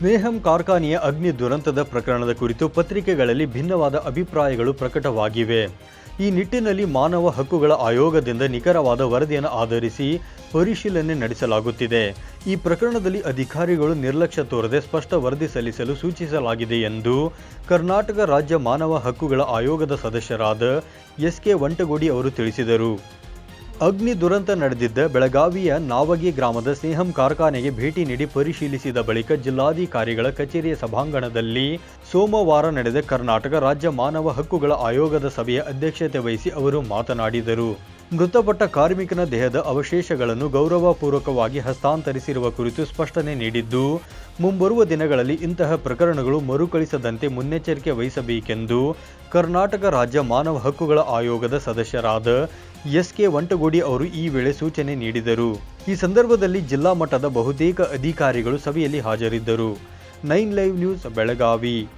ಸ್ನೇಹಂ ಕಾರ್ಖಾನೆಯ ಅಗ್ನಿ ದುರಂತದ ಪ್ರಕರಣದ ಕುರಿತು ಪತ್ರಿಕೆಗಳಲ್ಲಿ ಭಿನ್ನವಾದ ಅಭಿಪ್ರಾಯಗಳು ಪ್ರಕಟವಾಗಿವೆ. ಈ ನಿಟ್ಟಿನಲ್ಲಿ ಮಾನವ ಹಕ್ಕುಗಳ ಆಯೋಗದಿಂದ ನಿಖರವಾದ ವರದಿಯನ್ನು ಆಧರಿಸಿ ಪರಿಶೀಲನೆ ನಡೆಸಲಾಗುತ್ತಿದೆ. ಈ ಪ್ರಕರಣದಲ್ಲಿ ಅಧಿಕಾರಿಗಳು ನಿರ್ಲಕ್ಷ್ಯ ತೋರದೆ ಸ್ಪಷ್ಟ ವರದಿ ಸಲ್ಲಿಸಲು ಸೂಚಿಸಲಾಗಿದೆ ಎಂದು ಕರ್ನಾಟಕ ರಾಜ್ಯ ಮಾನವ ಹಕ್ಕುಗಳ ಆಯೋಗದ ಸದಸ್ಯರಾದ ಎಸ್ ಕೆ ವಂಟಗೋಡಿ ಅವರು ತಿಳಿಸಿದರು. ಅಗ್ನಿ ದುರಂತ ನಡೆದಿದ್ದ ಬೆಳಗಾವಿಯ ನಾವಗಿ ಗ್ರಾಮದ ಸ್ನೇಹಂ ಕಾರ್ಖಾನೆಗೆ ಭೇಟಿ ನೀಡಿ ಪರಿಶೀಲಿಸಿದ ಬಳಿಕ ಜಿಲ್ಲಾಧಿಕಾರಿಗಳ ಕಚೇರಿಯ ಸಭಾಂಗಣದಲ್ಲಿ ಸೋಮವಾರ ನಡೆದ ಕರ್ನಾಟಕ ರಾಜ್ಯ ಮಾನವ ಹಕ್ಕುಗಳ ಆಯೋಗದ ಸಭೆಯ ಅಧ್ಯಕ್ಷತೆ ವಹಿಸಿ ಅವರು ಮಾತನಾಡಿದರು. ಮೃತಪಟ್ಟ ಕಾರ್ಮಿಕನ ದೇಹದ ಅವಶೇಷಗಳನ್ನು ಗೌರವಪೂರ್ವಕವಾಗಿ ಹಸ್ತಾಂತರಿಸಿರುವ ಕುರಿತು ಸ್ಪಷ್ಟನೆ ನೀಡಿದ್ದು, ಮುಂಬರುವ ದಿನಗಳಲ್ಲಿ ಇಂತಹ ಪ್ರಕರಣಗಳು ಮರುಕಳಿಸದಂತೆ ಮುನ್ನೆಚ್ಚರಿಕೆ ವಹಿಸಬೇಕೆಂದು ಕರ್ನಾಟಕ ರಾಜ್ಯ ಮಾನವ ಹಕ್ಕುಗಳ ಆಯೋಗದ ಸದಸ್ಯರಾದ ಎಸ್ ಕೆ ವಂಟಗೋಡಿ ಅವರು ಈ ವೇಳೆ ಸೂಚನೆ ನೀಡಿದರು. ಈ ಸಂದರ್ಭದಲ್ಲಿ ಜಿಲ್ಲಾ ಮಟ್ಟದ ಬಹುತೇಕ ಅಧಿಕಾರಿಗಳು ಸಭೆಯಲ್ಲಿ ಹಾಜರಿದ್ದರು. Nine live news Belagavi.